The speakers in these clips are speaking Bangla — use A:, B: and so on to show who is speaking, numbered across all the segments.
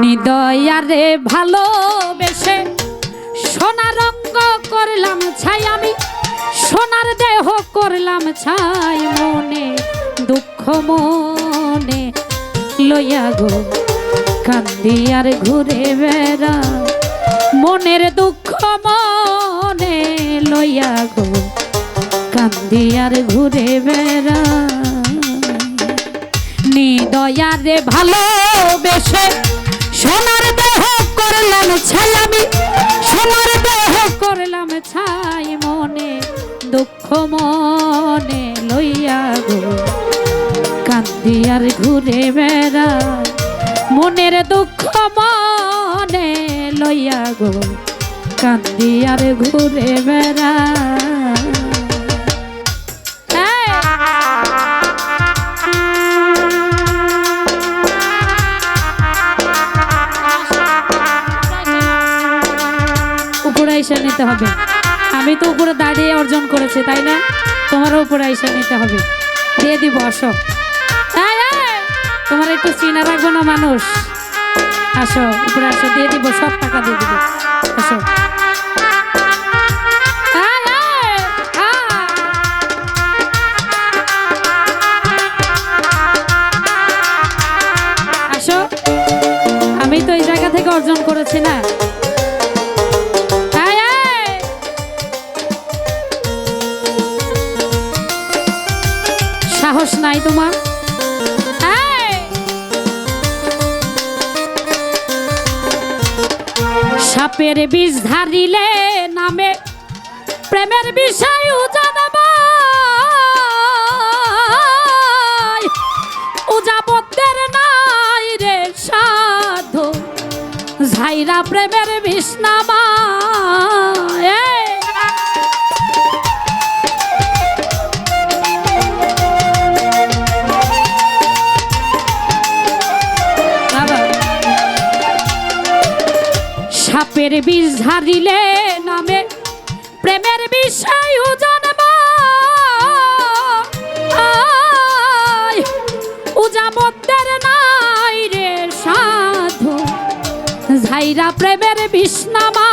A: নিদয়ারে ভালোবেসে সোনার রঙ্গ করলাম ছাই আমি। সোনার দেহ করলাম ছাই মনে, দুঃখ মনে। লইয়া গো, কান্দি আর ঘুরে বেড়া। মনের দুঃখ মনে লইয়া গো, কান্দি আর ঘুরে বেড়া। নিদয়ারে ভালোবেসে সোনার দেহ করলাম ছাই আমি। সোনার দেহ করলাম ছাই মনে, দুঃখ মনে লইয়া গো। কান্দি আর ঘুরে বেড়া মনের দুঃখ মনে লইয়া গো। কান্দি আর ঘুরে বেড়া আইসা নিতে হবে। আমি তো উপরে দাঁড়িয়ে অর্জন করেছি, তাই না? তোমারও উপরে আইসা নিতে হবে। দিয়ে দিব, আসো। তোমার একটু চিনা রাখব না মানুষ? আসো, উপরে আসো, দিয়ে দিব, সব টাকা দিয়ে দিব। আসো। আসো। আমি তো এই জায়গা থেকে অর্জন করেছি না। সাহস নাই তোমার? সাপের বিষ ধারিলে নামে প্রেমের বিষয় জানাব উজাবতের নাই রে সাধু, ঝাইরা প্রেমের বিষ্ণামা সাপের বিষ ঝারিলে নামে, প্রেমের বিষয় জানব। উজাবতের নাই রে সাধু, ঝাইরা প্রেমের বিষ্ণামা।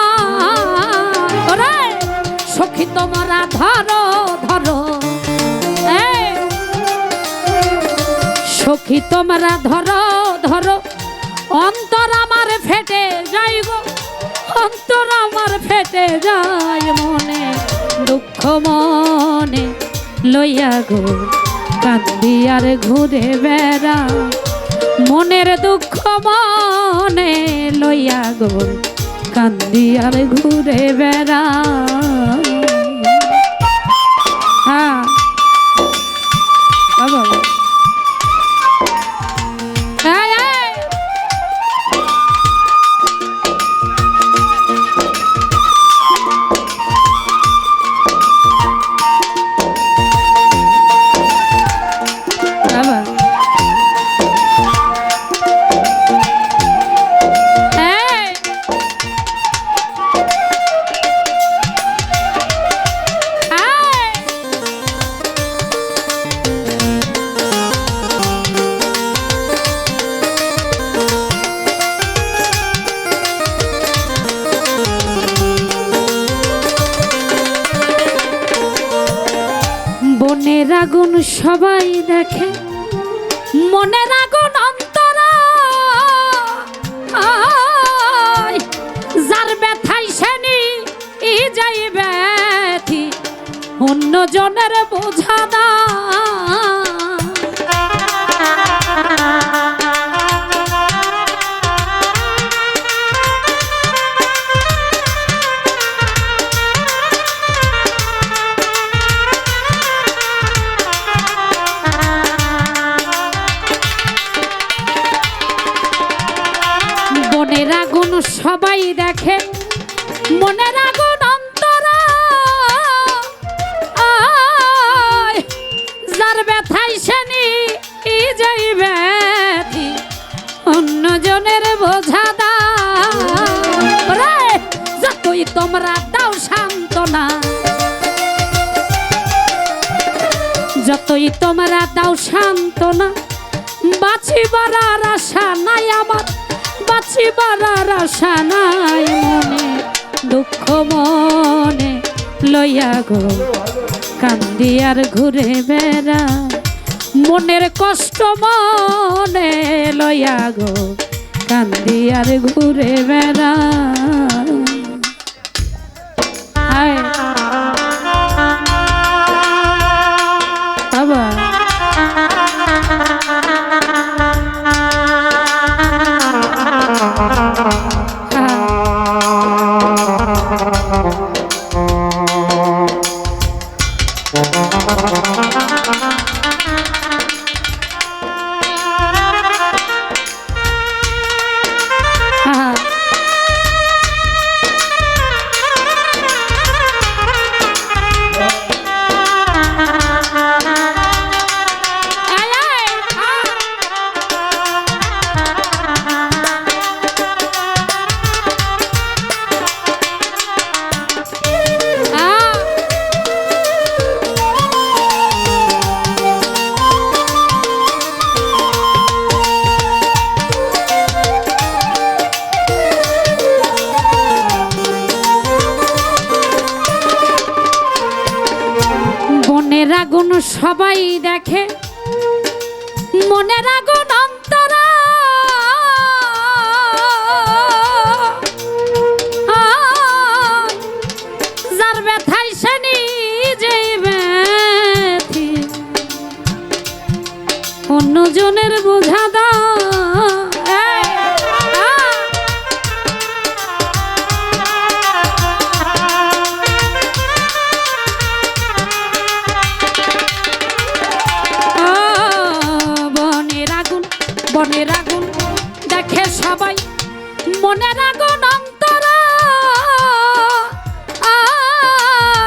A: সখী তোমরা ধরো ধরো। সখী তোমরা ধরো ধরো। অন্তর আমার ফেটে যাই গো অন্তর আমার ফেটে যায় মনে, দুঃখ মনে লইয়া গো কান্দি আর ঘুরে বেড়া। মনের দুঃখ মনে লইয়া গো কান্দি আর ঘুরে বেড়া। সবাই দেখে মনে রাগুন অন্তরা। যার ব্যথাই সেনি ই যাই ব্যথি। অন্য জনের বোঝা সবাই দেখে মনে সেনি যাই ব্যথি, অন্য জনের বোঝা দা। যতই তোমরা দাও সান্ত্বনা। যতই তোমরা দাও সান্ত্বনা। বাঁচিবার আশা নাই আমার। বাঁচি বারার আশা নাই মনে, দুঃখ মনে লইয়া গো। কান্দি আর ঘুরে বেড়া, মনের কষ্ট মনে লইয়া গো। কান্দি আর ঘুরে বেড়া মনের আগুন সবাই দেখে। মনের আগুন অন্তরা। যার ব্যথায় অন্যজনের বোঝা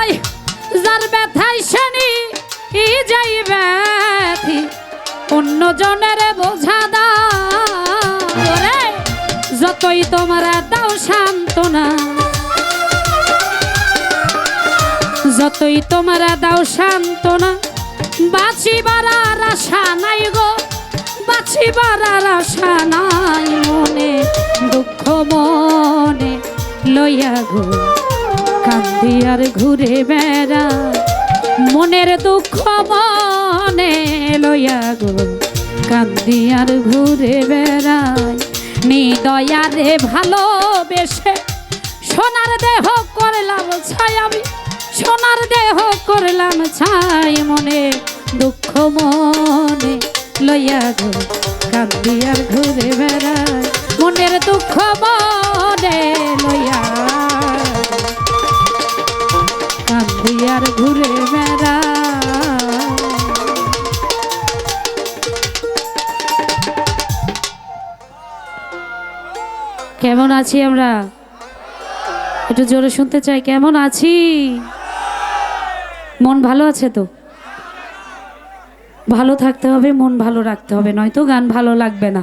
A: আয় বোঝা যতই তোমরা দাও সান্ত্বনা, যতই তোমরা দাও সান্ত্বনা, বাঁচিবার আর আশা নাই গো, বাঁচিবার আর আশা মনে লইয়া গো, কান্দি আর ঘুরে বেড়া। মনের দুঃখ মনে লইয়া গো, কান্দি আর ঘুরে বেড়াই নিদয়ারে ভালোবেসে সোনার দেহ করলাম ছাই আমি, সোনার দেহ করলাম ছাই মনে দুঃখ মনে লইয়া গো, কান্দি আর ঘুরে বেড়াই কেমন আছি আমরা? একটু জোরে শুনতে চাই, কেমন আছি? মন ভালো আছে তো? ভালো থাকতে হবে, মন ভালো রাখতে হবে, নয়তো গান ভালো লাগবে না।